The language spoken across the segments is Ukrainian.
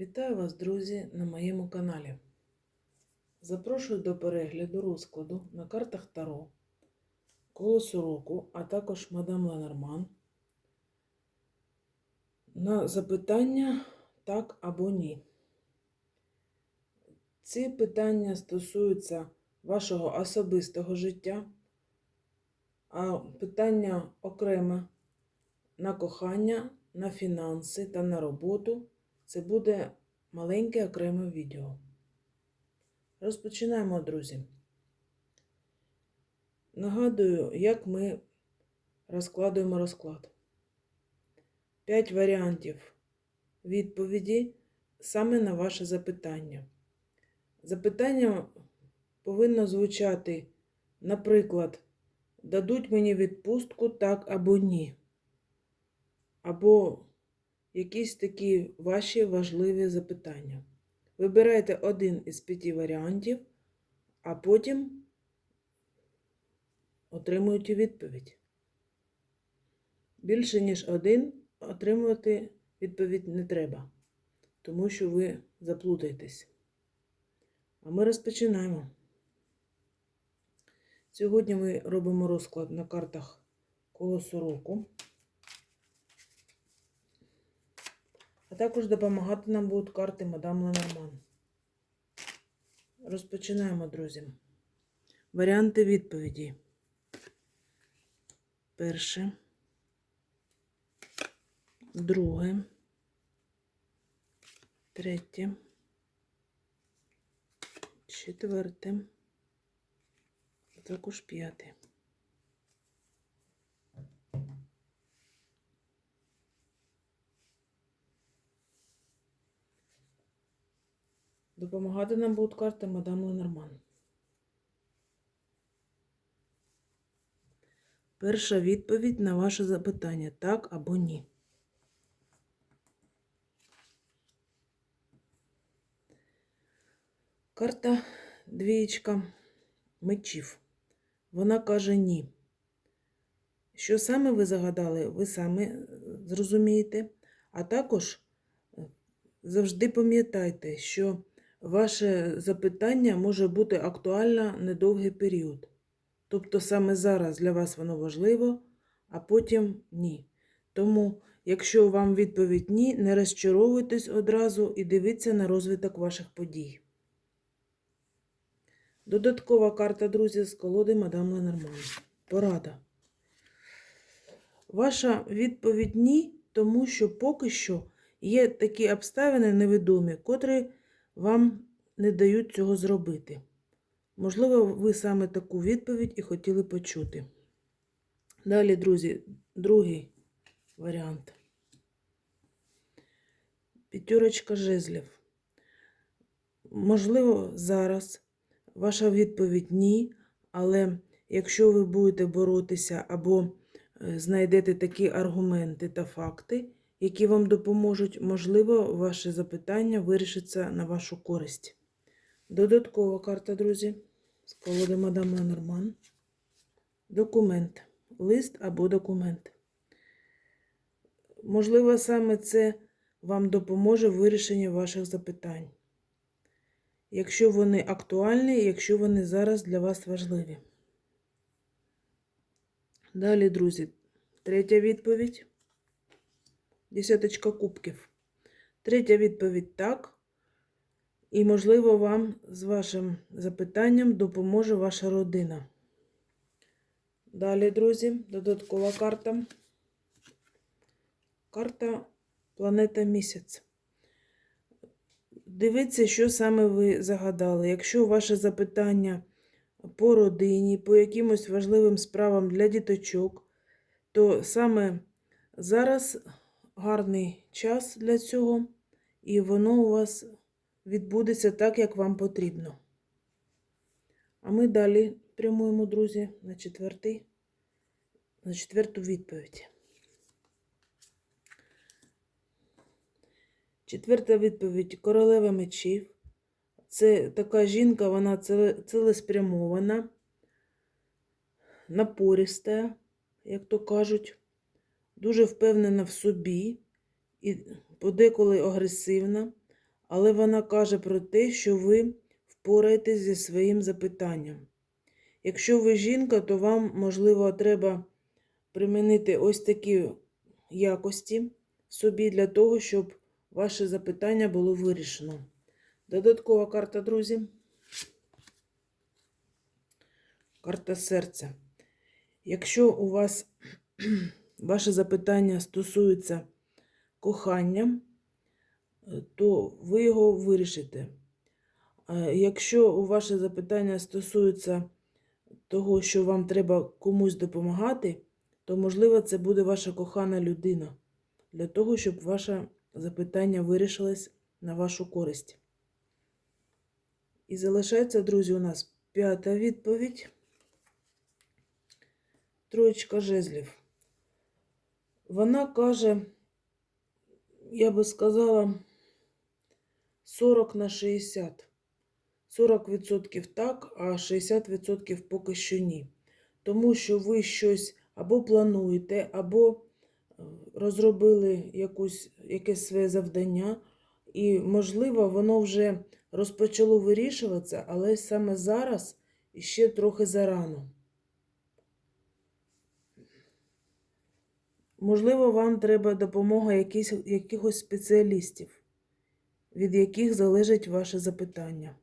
Вітаю вас, друзі, на моєму каналі. Запрошую до перегляду розкладу на картах Таро, Колесо року, а також Мадам Ленорман на запитання так або ні. Ці питання стосуються вашого особистого життя, а питання окреме на кохання, на фінанси та на роботу. Це буде маленьке окреме відео. Розпочинаємо, друзі. Нагадую, як ми розкладуємо розклад. П'ять варіантів відповіді саме на ваше запитання. Запитання повинно звучати, наприклад, дадуть мені відпустку так або ні. Або якісь такі ваші важливі запитання. Вибирайте один із п'яти варіантів, а потім отримуєте відповідь. Більше, ніж один, отримувати відповідь не треба, тому що ви заплутаєтесь. А ми розпочинаємо. Сьогодні ми робимо розклад на картах колосу року. А також допомагати нам будуть карти Мадам Ленорман. Розпочинаємо, друзі. Варіанти відповіді. Перше. Друге. Третє. Четверте. А також п'яте. Допомагати нам будуть карти Мадам Ленорман. Перша відповідь на ваше запитання так або ні. Карта двієчка мечів. Вона каже ні. Що саме ви загадали, ви самі зрозумієте. А також завжди пам'ятайте, що ваше запитання може бути актуально недовгий період. Тобто саме зараз для вас воно важливо, а потім ні. Тому, якщо вам відповідь ні, не розчаровуйтесь одразу і дивіться на розвиток ваших подій. Додаткова карта, друзі, з колоди Мадам Ленорман. Порада. Ваша відповідь ні, тому що поки що є такі обставини невідомі, котрі вам не дають цього зробити. Можливо, ви саме таку відповідь і хотіли почути. Далі, друзі, другий варіант. П'ятерочка жезлів. Можливо, зараз ваша відповідь ні, але якщо ви будете боротися або знайдете такі аргументи та факти, які вам допоможуть, можливо, ваше запитання вирішиться на вашу користь. Додаткова карта, друзі, з колоди Мадам Ленорман. Документ. Лист або документ. Можливо, саме це вам допоможе в вирішенні ваших запитань. Якщо вони актуальні, якщо вони зараз для вас важливі. Далі, друзі, третя відповідь. Десяточка кубків. Третя відповідь так. І, можливо, вам з вашим запитанням допоможе ваша родина. Далі, друзі, додаткова карта. Карта Планета Місяць. Дивіться, що саме ви загадали. Якщо ваше запитання по родині, по якимось важливим справам для діточок, то саме зараз гарний час для цього, і воно у вас відбудеться так, як вам потрібно. А ми далі прямуємо, друзі, на четвертий, на четверту відповідь. Четверта відповідь королева мечів. Це така жінка, вона цілеспрямована, напориста, як то кажуть, дуже впевнена в собі і подеколи агресивна, але вона каже про те, що ви впораєтесь зі своїм запитанням. Якщо ви жінка, то вам, можливо, треба примінити ось такі якості собі для того, щоб ваше запитання було вирішено. Додаткова карта, друзі. Карта серця. Якщо у вас ваше запитання стосується кохання, е, то ви його вирішите. Якщо ваше запитання стосується того, що вам треба комусь допомагати, то, можливо, це буде ваша кохана людина для того, щоб ваше запитання вирішилось на вашу користь. І залишається, друзі, у нас п'ята відповідь. Троєчка жезлів. Вона каже, я би сказала, 40 на 60. 40% так, а 60% поки що ні. Тому що ви щось або плануєте, або е, розробили якусь, якесь своє завдання, і, можливо, воно вже розпочало вирішуватися, але саме зараз іще трохи зарано. Можливо, вам треба допомога якісь, якихось спеціалістів, від яких залежить ваше запитання.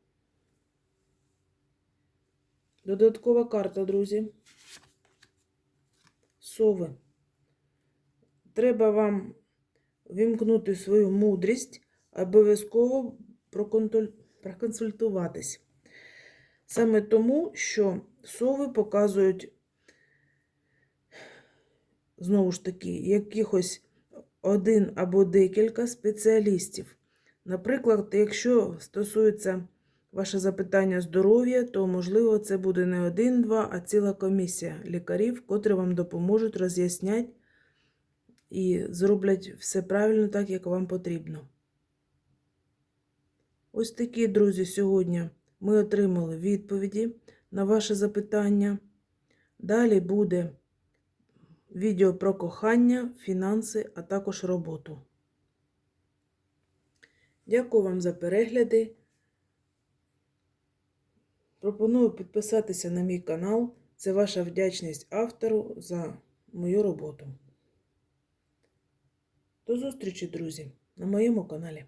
Додаткова карта, друзі. Сови. Треба вам вімкнути свою мудрість, обов'язково проконсультуватись. Саме тому, що сови показують, знову ж таки, якихось один або декілька спеціалістів. Наприклад, якщо стосується ваше запитання здоров'я, то, можливо, це буде не один-два, а ціла комісія лікарів, котрі вам допоможуть роз'яснять і зроблять все правильно так, як вам потрібно. Ось такі, друзі, сьогодні ми отримали відповіді на ваше запитання. Далі буде відео про кохання, фінанси, а також роботу. Дякую вам за перегляди. Пропоную підписатися на мій канал. Це ваша вдячність автору за мою роботу. До зустрічі, друзі, на моєму каналі.